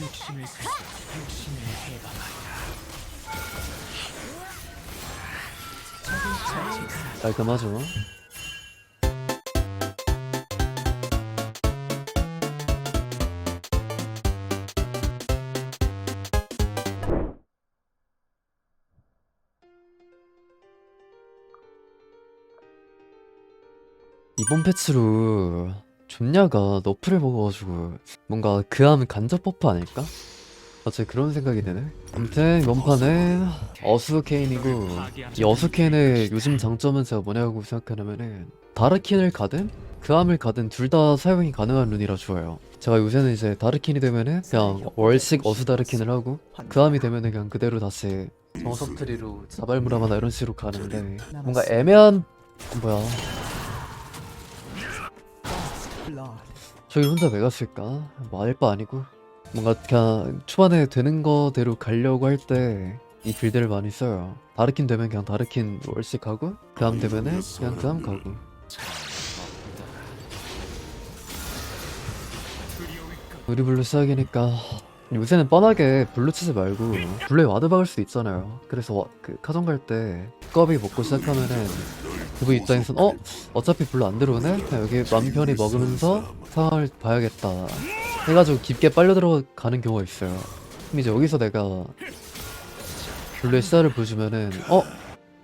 욕심을 살 욕심을 해봐라. 깔끔하죠. 이번 패치로 존냐가 너프를 먹어가지고 뭔가 그함 간접 버프 아닐까? 갑자기 그런 생각이 드네. 아무튼 이번 판은 어수케인이고 이 어수케인의 요즘 장점은 제가 뭐냐고 생각하냐면은 다르킨을 가든 그함을 가든 둘 다 사용이 가능한 룬이라 좋아요. 제가 요새는 이제 다르킨이 되면은 그냥 월식 어수 다르킨을 하고 그함이 되면은 그냥 그대로 다시 정석트리로 자발무라마나 이런 식으로 가는데 뭔가 애매한 어, 뭐야 저기 혼자 왜 갔을까? 뭐 알 바 아니고 뭔가 그냥 초반에 되는 거대로 가려고 할 때 이 빌드를 많이 써요. 다르킨 되면 그냥 다르킨 월식 가고 그함 되면은 그냥 그함 가고 우리 블루 시작이니까 요새는 뻔하게 블루 치지 말고 블루에 와드 박을 수 있잖아요. 그래서 와- 그 카정 갈 때 껍이 먹고 시작하면은 그분 입장에선 어? 어차피 블루 안 들어오네? 여기 맘 편히 먹으면서 상황을 봐야겠다 해가지고 깊게 빨려 들어가는 경우가 있어요. 그럼 이제 여기서 내가 블루의 시야를 보여주면은 어?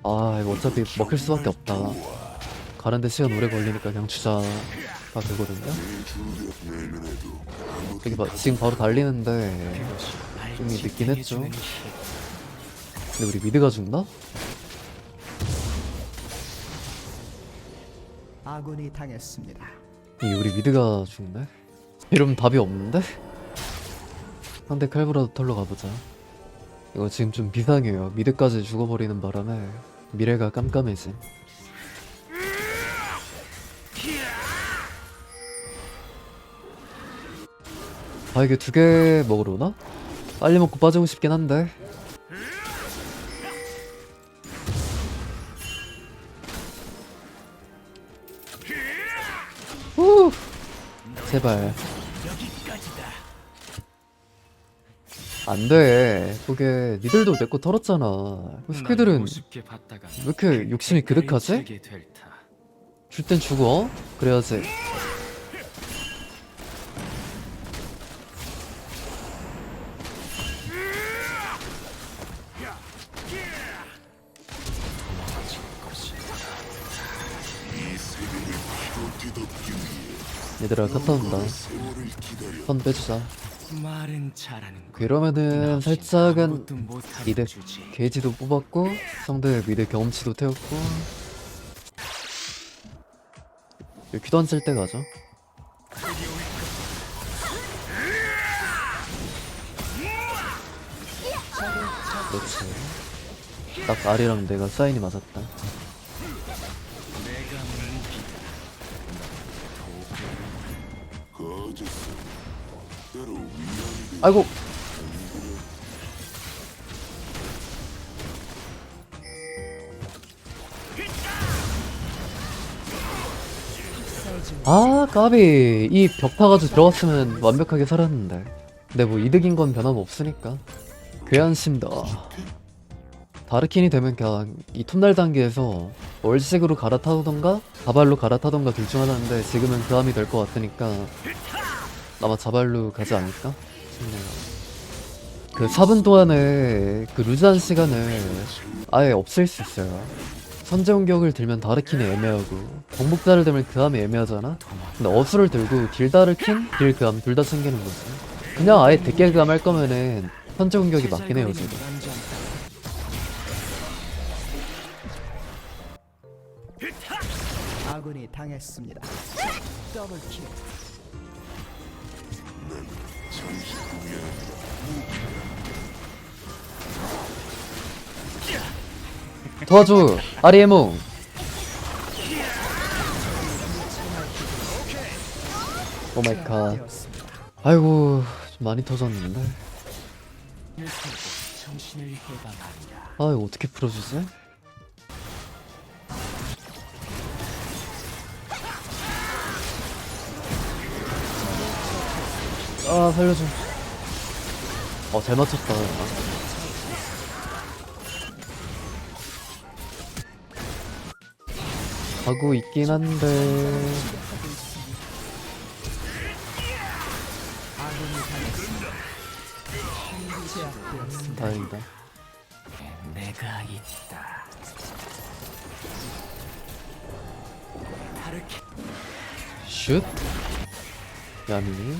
아 이거 어차피 먹힐 수밖에 없다. 가는데 시간 오래 걸리니까 그냥 주자가 되거든요. 여기 봐, 지금 바로 달리는데 좀 늦긴 했죠. 근데 우리 미드가 죽나? 아군이 당했습니다. 이 우리 미드가 죽네? 이러면 답이 없는데? 상대 칼브라도 털러 가보자. 이거 지금 좀 비상해요. 미드까지 죽어버리는 바람에 미래가 깜깜해짐. 아 이게 두 개 먹으러 오나? 빨리 먹고 빠지고 싶긴 한데 제발. 안돼. 그게 니들도 내 거 털었잖아. 그 우습게 봤다가 왜 이렇게 욕심이 그득하지? 줄땐 죽어. 그래야지 얘들아 갔다 온다 선 빼주자 말은 잘하는 거. 그러면은 살짝은 미드. 게이지도 뽑았고 상대 미드 경험치도 태웠고 퀴도 안 쓸 때 가죠 그렇지 딱 아리랑 내가 사인이 맞았다 아이고. 아 까비. 이 벽 파가지고 들어갔으면 완벽하게 살았는데. 근데 뭐 이득인 건 변함없으니까. 괴한심다. 다르킨이 되면 그냥 이 톱날 단계에서 월식으로 갈아타던가 자발로 갈아타던가 둘 중 하나인데 지금은 그 함이 될 것 같으니까 아마 자발로 가지 않을까 싶네요. 그 4분 동안에 그 루즈한 시간을 아예 없앨 수 있어요. 선제 공격을 들면 다르킨이 애매하고 정복자를 들면 그함이 애매하잖아? 근데 어수를 들고 딜 다르킨, 딜 그함 둘 다 챙기는 거지. 그냥 아예 대깨 그함 할 거면은 선제 공격이 맞긴 해요 지금. 아군이 당했습니다. 더블 킬. 도와줘 아리에몽 오마이갓. 아이고 좀 많이 터졌는데. 아 이거 어떻게 풀어주지? 아 살려줘 어, 잘 맞췄다. 하고 있긴 한데. 다행이다. 내가 있다. 슛. 야미.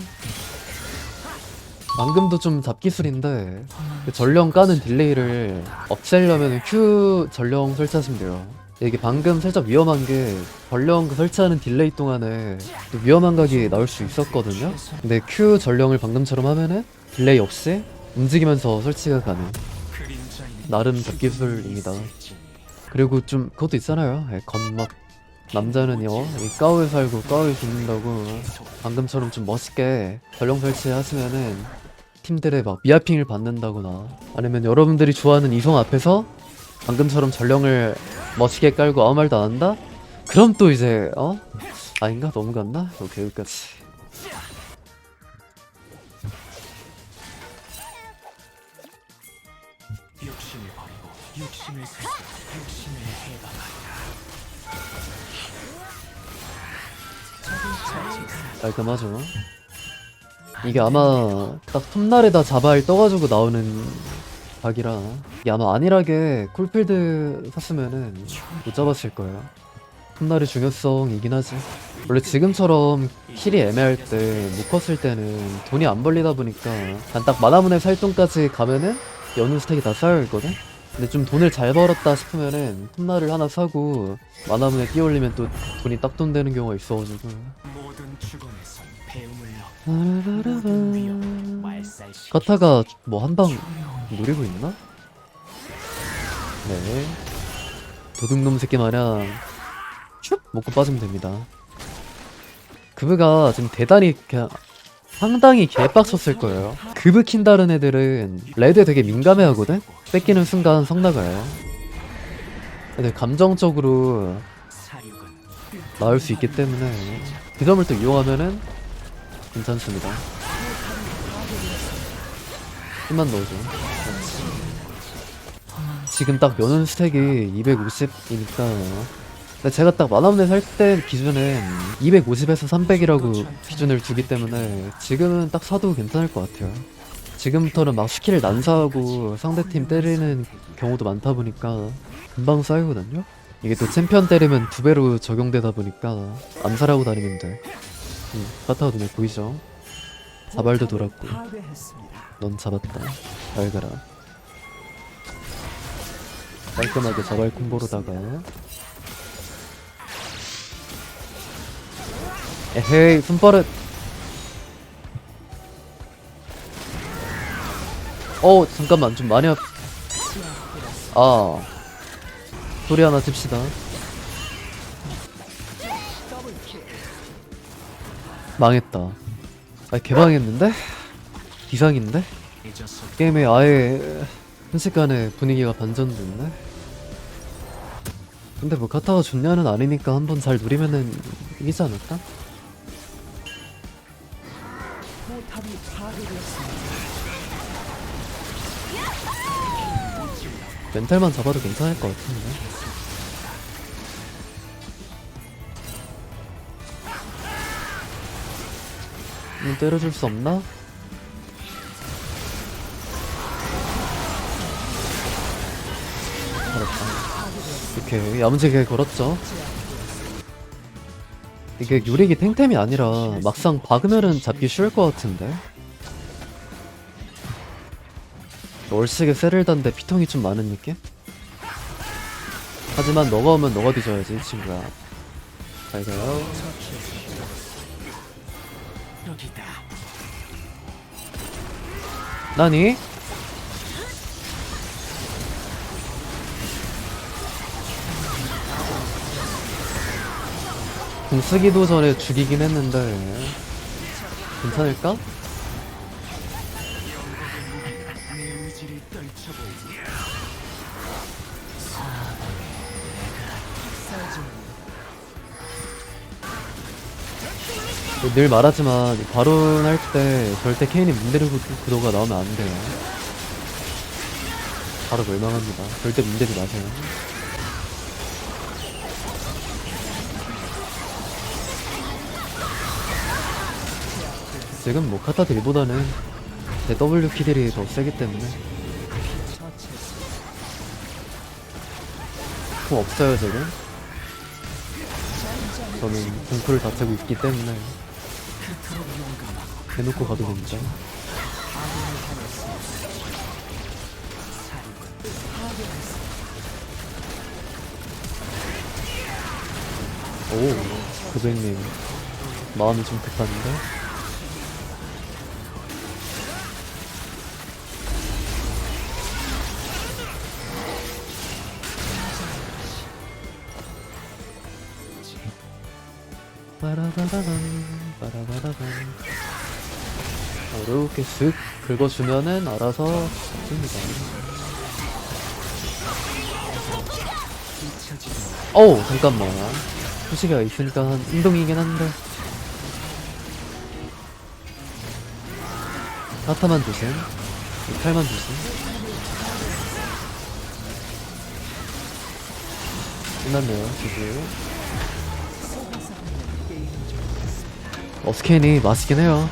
방금도 좀 잡기술인데 그 전령 까는 딜레이를 없애려면 Q 전령 설치하시면 돼요. 이게 방금 살짝 위험한 게 전령 그 설치하는 딜레이 동안에 또 위험한 각이 나올 수 있었거든요. 근데 Q 전령을 방금처럼 하면은 딜레이 없이 움직이면서 설치가 가능. 나름 잡기술입니다. 그리고 좀 그것도 있잖아요. 예, 건막 남자는요 이 까오에 살고 까오에 죽는다고 방금처럼 좀 멋있게 전령 설치하시면은 팀들의 막 미아핑을 받는다거나 아니면 여러분들이 좋아하는 이성 앞에서 방금처럼 전령을 멋있게 깔고 아무 말도 안 한다? 그럼 또 이제 어? 아닌가? 너무 갔나? 오케이 여기까지. 깔끔하죠 이게 아마 딱 톱날에 다 자발 떠가지고 나오는 각이라 이게 아마 안일하게 쿨필드 샀으면은 못 잡았을 거예요. 톱날의 중요성이긴 하지. 원래 지금처럼 킬이 애매할 때못 컸을 때는 돈이 안 벌리다 보니까 한딱 마나문의 살돈까지 가면은 연운 스택이 다 쌓여있거든? 근데 좀 돈을 잘 벌었다 싶으면은 톱날을 하나 사고 마나문에 끼올리면 또 돈이 딱 돈 되는 경우가 있어가지고 카타가 뭐 한 방 노리고 있나? 네. 도둑놈 새끼 마냥 슉 먹고 빠지면 됩니다. 그브가 지금 대단히 그냥 상당히 개빡쳤을 거예요. 그브 킨다는 애들은 레드에 되게 민감해하거든? 뺏기는 순간 성 나가요. 근데 감정적으로 나올 수 있기 때문에 그 점을 또 이용하면은 괜찮습니다. 힘만 넣어줘. 지금 딱 연운 스택이 250이니까 근데 제가 딱 만화문에 살 때 기준은 250에서 300이라고 기준을 두기 때문에 지금은 딱 사도 괜찮을 것 같아요. 지금부터는 막 스킬을 난사하고 상대팀 때리는 경우도 많다 보니까 금방 쌓이거든요? 이게 또 챔피언 때리면 두 배로 적용되다 보니까 암살하고 다니면 돼. 응, 카타가 눈에 보이죠? 자발도 돌았고. 넌 잡았다. 잘 가라. 깔끔하게 자발 콤보로다가 에헤이 손버릇 어 잠깐만 좀 많이 앞... 아 소리 하나 칩시다 망했다 아 개망했는데? 이상인데? 게임에 아예 순식간에 분위기가 반전됐네. 근데 뭐 카타가 좋냐는 아니니까 한번 잘 누리면은 이기지 않을까? 멘탈만 잡아도 괜찮을 것 같은데. 음, 때려줄 수 없나? 잘했다. 이렇게 야무지게 걸었죠. 이게 유릭이 탱템이 아니라 막상 박으면은 잡기 쉬울 것 같은데. 얼씨게 세를 단데 피통이 좀 많은 느낌? 하지만 너가 오면 너가 뒤져야지 이 친구야 잘 가요 여기다 나니? 공 쓰기 도 전에 죽이긴 했는데 괜찮을까? 늘 말하지만 이 바론 할 때 절대 케인이 문대로 구도가 나오면 안 돼요. 바로 멸망합니다. 절대 문대지 마세요. 지금 뭐 카타 딜보다는 제 W 키들이 더 세기 때문에 처치했습니다. 공 없어요 지금. 저는 공풀을 다채고 있기 때문에 대놓고 가도 됩니다. 오, 고백님 마음이 좀 급한데? 빠라바라밤, 빠라바라밤. 어렵게 쓱 긁어주면은 알아서. 잊혀지는 어우 잠깐만 후시가 있으니까 한 운동이긴 한데 사타만 조심 이 칼만 조심 끝났네요 지금 어스케인이 맛있긴 해요